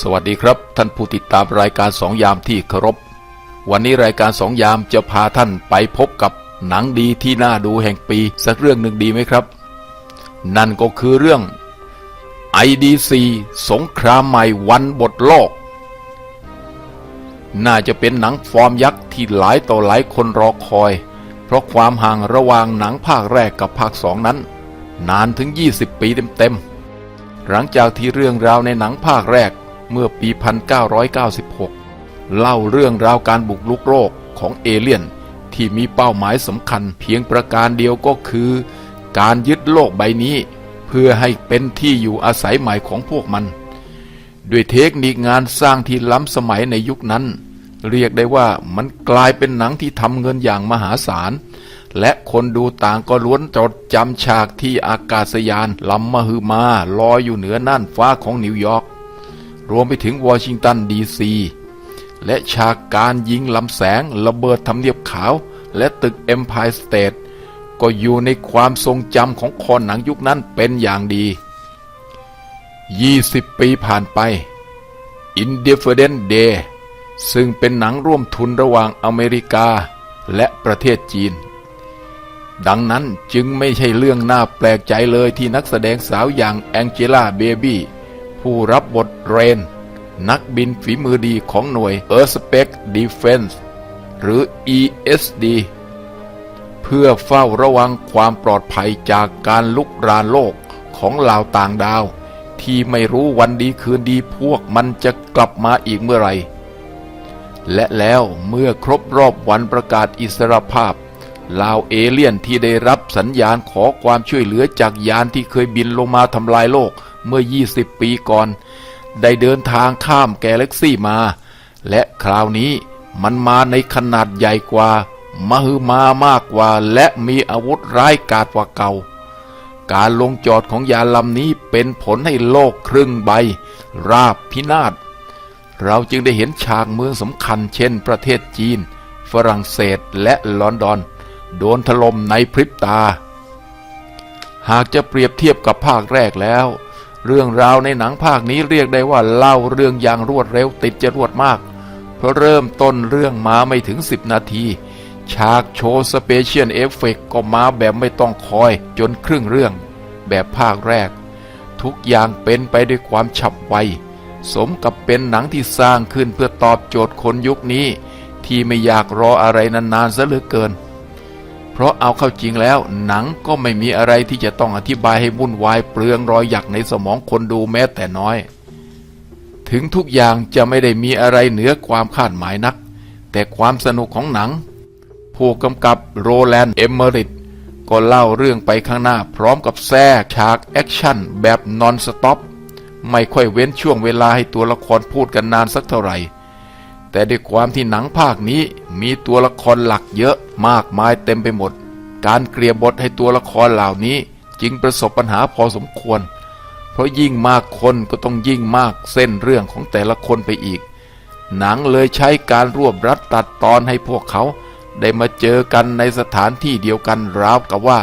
สวัสดีครับ ท่านผู้ติดตามรายการสองยามที่เคารพ วันนี้รายการสองยามจะพาท่านไปพบกับหนังดีที่น่าดูแห่งปี สักเรื่องหนึ่งดีไหมครับ นั่นก็คือเรื่อง IDC สงครามใหม่วันบทโลก น่าจะเป็นหนังฟอร์มยักษ์ที่หลายต่อหลายคนรอคอย เพราะความห่างระหว่างหนังภาคแรกกับภาคสองนั้น นานถึง 20 ปีเต็มๆหลังจากที่เรื่องราวในหนังภาคแรก เมื่อปี 1996 เล่าเรื่องราวการบุกลุกโลกของเอเลี่ยน ที่มีเป้าหมายสำคัญเพียงประการเดียวก็คือ การยึดโลกใบนี้ เพื่อให้เป็นที่อยู่อาศัยใหม่ของพวกมัน ด้วยเทคนิคงานสร้างที่ล้ำสมัยในยุคนั้น เรียกได้ว่ามันกลายเป็นหนังที่ทำเงินอย่างมหาศาลและคนดูต่างก็ล้วนจดจำฉากที่อากาศยานลำมหึมาลอยอยู่เหนือน่านฟ้าของนิวยอร์ก รวมไปถึงวอชิงตันดีซีและฉากการยิงลำแสงระเบิดทำเนียบขาว และตึก Empire State ก็อยู่ในความทรงจำของคนหนังยุคนั้นเป็นอย่างดี 20 ปีผ่านไป Independence Day ซึ่งเป็นหนังร่วมทุนระหว่างอเมริกาและประเทศจีน ดังนั้นจึงไม่ใช่เรื่องน่าแปลกใจเลยที่นักแสดงสาวอย่างแองเจล่าเบบี้ผู้รับ บทเรน นักบินฝีมือดีของหน่วย e a r t h p a c e Defense หรือ ESD เพื่อเฝ้าระวังความปลอดภัยจากการลุกรานโลกของเหล่าต่างดาว ที่ไม่รู้วันดีคืนดีพวกมันจะกลับมาอีกเมื่อไหร่ และแล้วเมื่อครบรอบวันประกาศอิสรภาพลาวเอเลี่ยนที่ได้รับสัญญาณขอความช่วยเหลือจากยานที่เคยบินลงมาทำลายโลก เมื่อ 20 ปีก่อน ได้เดินทางข้ามแกเล็กซี่มา และคราวนี้มันมาในขนาดใหญ่กว่า มหึมามากกว่าและมีอาวุธร้ายกาจกว่าเก่า การลงจอดของยาลำนี้เป็นผลให้โลกครึ่งใบ ราบพินาศ เราจึงได้เห็นฉากเมืองสำคัญเช่นประเทศจีน ฝรั่งเศสและลอนดอน โดนถล่มในพริบตา หากจะเปรียบเทียบกับภาคแรกแล้ว เรื่องราวในหนังภาคนี้เรียกได้ว่าเล่าเรื่องอย่างรวดเร็วติดจรวดมาก เพราะเริ่มต้นเรื่องมาไม่ถึง 10 นาที ฉากโชว์สเปเชียลเอฟเฟกก็มาแบบไม่ต้องคอยจนครึ่งเรื่อง แบบภาคแรก ทุกอย่างเป็นไปด้วยความฉับไว สมกับเป็นหนังที่สร้างขึ้นเพื่อตอบโจทย์คนยุคนี้ ที่ไม่อยากรออะไรนานๆซะเหลือเกิน เพราะเอาเข้าจริงแล้วหนังก็ไม่มีอะไรที่จะต้องอธิบายให้วุ่นวายเปลืองรอยหยักในสมองคนดูแม้แต่น้อย ถึงทุกอย่างจะไม่ได้มีอะไรเหนือความคาดหมายนัก แต่ความสนุกของหนัง ผู้กำกับโรแลนด์เอมเมอริตก็เล่าเรื่องไปข้างหน้าพร้อมกับแทรกฉากแอคชั่นแบบนอนสต็อปไม่ค่อยเว้นช่วงเวลาให้ตัวละครพูดกันนานสักเท่าไหร่ แต่ด้วยความที่หนังภาคนี้มีตัวละครหลักเยอะมากมายเต็มไปหมด การเกลี่ยบทให้ตัวละครเหล่านี้จึงประสบปัญหาพอสมควร เพราะยิ่งมากคนก็ต้องยิ่งมากเส้นเรื่องของแต่ละคนไปอีก หนังเลยใช้การรวบรัดตัดตอนให้พวกเขา ได้มาเจอกันในสถานที่เดียวกันราวกับว่า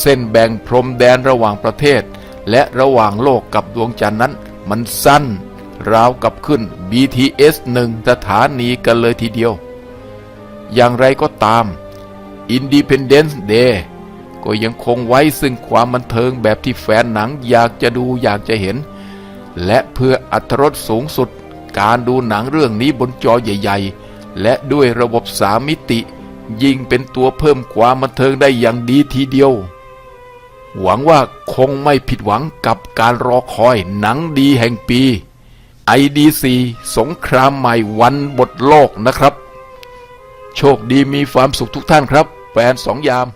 เส้นแบ่งพรมแดนระหว่างประเทศ และระหว่างโลกกับดวงจันทร์นั้นมันสั้น ราวกับขึ้น BTS 1 สถานีกันเลยทีเดียว อย่างไรก็ตาม Independence Day ก็ยังคงไว้ซึ่งความบันเทิงแบบที่แฟนหนังอยากจะดูอยากจะเห็น และเพื่ออัตรสสูงสุด การดูหนังเรื่องนี้บนจอใหญ่ ๆ และด้วยระบบสามมิติ ยิ่งเป็นตัวเพิ่มความบันเทิงได้อย่างดีทีเดียว หวังว่าคงไม่ผิดหวังกับการรอคอยหนังดีแห่งปี IDC สงครามใหม่วันบทโลกนะครับ โชคดีมีความสุขทุกท่านครับ แฟนสองยาม